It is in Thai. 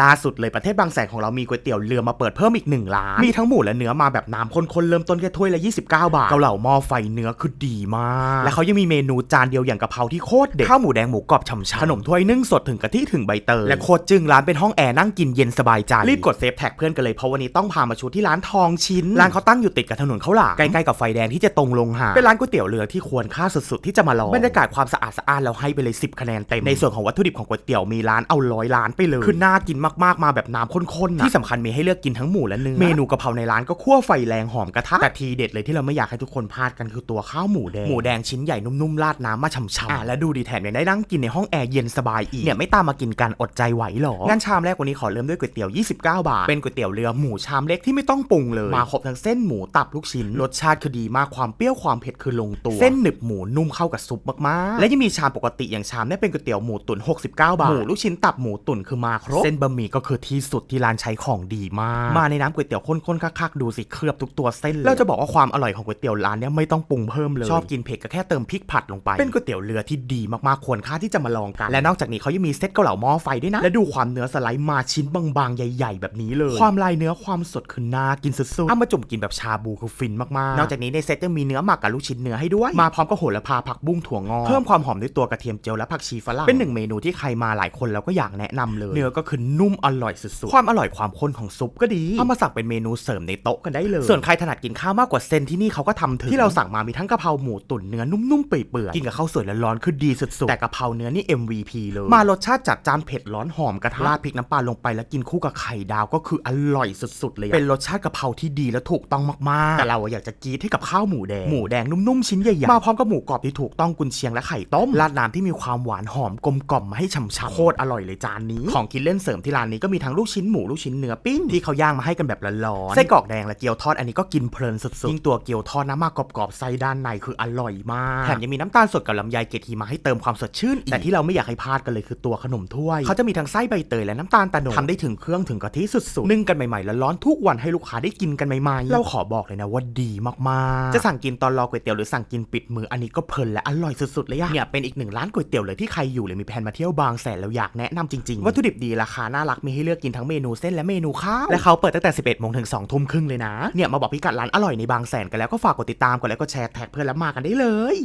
ล่าสุดเลยประเทศบางแสนของเรามีก๋วยเตี๋ยวเรือมาเปิดเพิ่มอีกหนึ่งร้าน มีทั้งหมูและเนื้อมาแบบน้ำข้นๆ เริ่มต้นแค่ถ้วยละ 29 บาท เกาเหลาหม้อไฟเนื้อคือดีมาก และเขายังมีเมนูจานเดียวอย่างกะเพราที่โคตรเด็ด ข้าวหมูแดงหมูกรอบฉ่ำๆขนมถ้วยนึ่งสดถึงกะทิถึงใบเตยและโคตรจึงร้านเป็นห้องแอร์นั่งกินเย็นสบายใจ รีบกดเซฟแท็กเพื่อนกันเลยเพราะวันนี้ต้องพามาชูที่ร้านทองชิ้นร้านเขาตั้งอยู่ติดกับถนนข้าวหลามใกล้ๆกับไฟแดงที่จะตรงลงหาดเป็นร้านก๋วยเตี๋ยวเรือที่ควรค่าสุดๆที่จะมาลองบรรยากาศความสะอาดสะอ้านเราให้ไปเลย 10 คะแนนเต็มในส่วนของวัตถุดิบของก๋วยเตี๋ยวมีร้านเอาร้อยล้านไปเลยคือน่ากินมากๆมาแบบน้ำข้นๆนะที่สำคัญมีให้เลือกกินทั้งหมูและเนื้อเมนูกะเพราในร้านก็คั่วไฟแรงหอมกระทะแต่ทีเด็ดเลยที่เราไม่อยากให้ทุกคนพลาดกันคือตัวข้าวหมูแดงหมูแดงชิ้นใหญ่นุ่มๆราดน้ำมาฉ่ำๆอะและดูดีแถมยังได้นั่งกินในห้องแอร์เย็นสบายอีกเนี่ยไม่ตามมากินกันอดใจไหวหรองั้นชามแรกวันนี้ขอเริ่มด้วยก๋วยเตี๋ยว 29 บาท เป็นก๋วยเตี๋ยวเรือหมูชามเล็กที่ไม่ต้องปรุงเลยมาครบทั้งเส้นหมูตับลูกชิ้นรสชาติคือดีมากความเปรี้ยวความเผ็ดคือลงตัว เส้นหนึบหมูนุ่มเข้ากับซุปมากๆ และยังมีชามปกติอย่างชามเนี่ยเป็นก๋วยเตี๋ยวหมูตุ๋น69 บาทหมูลูกชิ้นตับหมูตุ๋นคือมาครบเส้นบะหมี่ก็คือที่สุดที่ร้านใช้ของดีมาก มาในน้ำก๋วยเตี๋ยวข้นๆคักๆดูสิเคลือบทุกตัวเส้นเลยเราจะบอกว่าความอร่อยของก๋วยเตี๋ยวร้านเนี้ยไม่ต้องปรุงเพิ่มเลย ชอบกินเผ็ดก็แค่เติมพริกผัดลงไป เป็นก๋วยเตี๋ยวเรือที่ดีมากๆควรค่าที่จะมาลองกัน และนอกจากนี้เขายังมีเซตเกาเหลาหม้อไฟด้วยนะ และดูความเนื้อสไลด์มาชิ้นบางๆ ใหญ่ ๆ แบบนี้เลย ความลายเนื้อความสดคือน่ากินสุดๆเอามาจุ่มกินแบบชาบูคือฟินมากๆ นอกจากนี้ในเซตยังมีเนื้อหมักกับลูกชิ้นเนื้อให้ด้วย มาพร้อมกับโหระพาผักบุ้งถั่วงอกเพิ่มความหอมด้วยตัวกระเทียมเจียวและผักชีฝรั่งเป็นหนึ่งเมนูที่ใครมาหลายคนแล้วก็อยากแนะนำเลย เนื้อก็คือนุ่มอร่อยสุดๆ ความอร่อยความข้นของซุปก็ดี เอามาสั่งเป็นเมนูเสริมในโต๊ะกันได้เลย ส่วนใครถนัดกินข้าวมากกว่าเซนที่นี่เขาก็ทำถึง ที่เราสั่งมามีทั้งกะเพราหมูตุ๋นเนื้อนุ่มๆเปื่อยๆ กินกับข้าวสวยร้อนๆคือดีสุดๆ แต่กะเพราเนื้อนี่ MVP เลย มารสชาติจัดจานเผ็ดร้อนหอมกระทะราดพริกน้ำปลาลงไปแล้วกินคู่กับไข่ดาวก็คืออร่อยสุดๆ เลยอะเป็นรสชาติกะเพราที่ดีและถูกต้องมากๆ แต่เราอะอยากจะกรีดให้กับข้าวหมูแดง หมูแดงนุ่มๆชิ้นใหญ่ๆ มาพร้อมกับหมูกรอบที่ถูกต้องกุนเชียงและไข่ต้ม ราดน้ำที่มีความหวานหอมกลมกล่อมมาให้ฉ่ำๆ โคตรอร่อยเลยจานนี้ ของกินเล่นเสริมที่ร้านนี้ก็มีทั้งลูกชิ้นหมูลูกชิ้นเนื้อปิ้งที่เขาย่างมาให้กันแบบร้อนๆไส้กรอกแดงและเกี๊ยวทอดอันนี้ก็กินเพลินสุดๆยิ่งตัวเกี๊ยวทอดน้ำมากรอบๆไส้ด้านในคืออร่อยมากแถมยังมีน้ำตาลสดกับลำไยเกทีมาให้เติมความสดชื่นอีกแต่ที่เราไม่อยากให้พลาดกันเลยคือตัวขนมถ้วยเขาจะมีทั้งไส้ใบเตยและน้ำตาลตะโนดทำได้ถึงเครื่องถึงกะทิสุดๆนึ่งกันใหม่ๆแล้วร้อนทุกวันให้ลูกค้าได้กินกันใหม่ๆเราขอบอกเลยนะว่าดีมากๆ จะสั่งกินตอนรอก๋วยเตี๋ยวหรือสั่งกินปิดมืออันนี้ก็เพลินและอร่อยสุดๆเลยอะเนี่ยเป็นอีกหนึ่งร้านก๋วยเตี๋ยวเลยที่ใครอยู่หรือมีแผนมาเที่ยวบางแสนแล้วอยากแนะนำจริงๆวัตถุดิบดีราคาน่ารักมีให้เลือกกินทั้งเมนูเส้นและเมนูข้าวและเขาเปิดตั้งแต่ 11โมงถึง2ทุ่มครึ่งเลยนะเนี่ยมาบอกพิกัดร้านอร่อยในบางแสนกันแล้วก็ฝากกดติดตามกดไลค์กดแชร์แท็กเพื่อนแล้วมากันได้เลย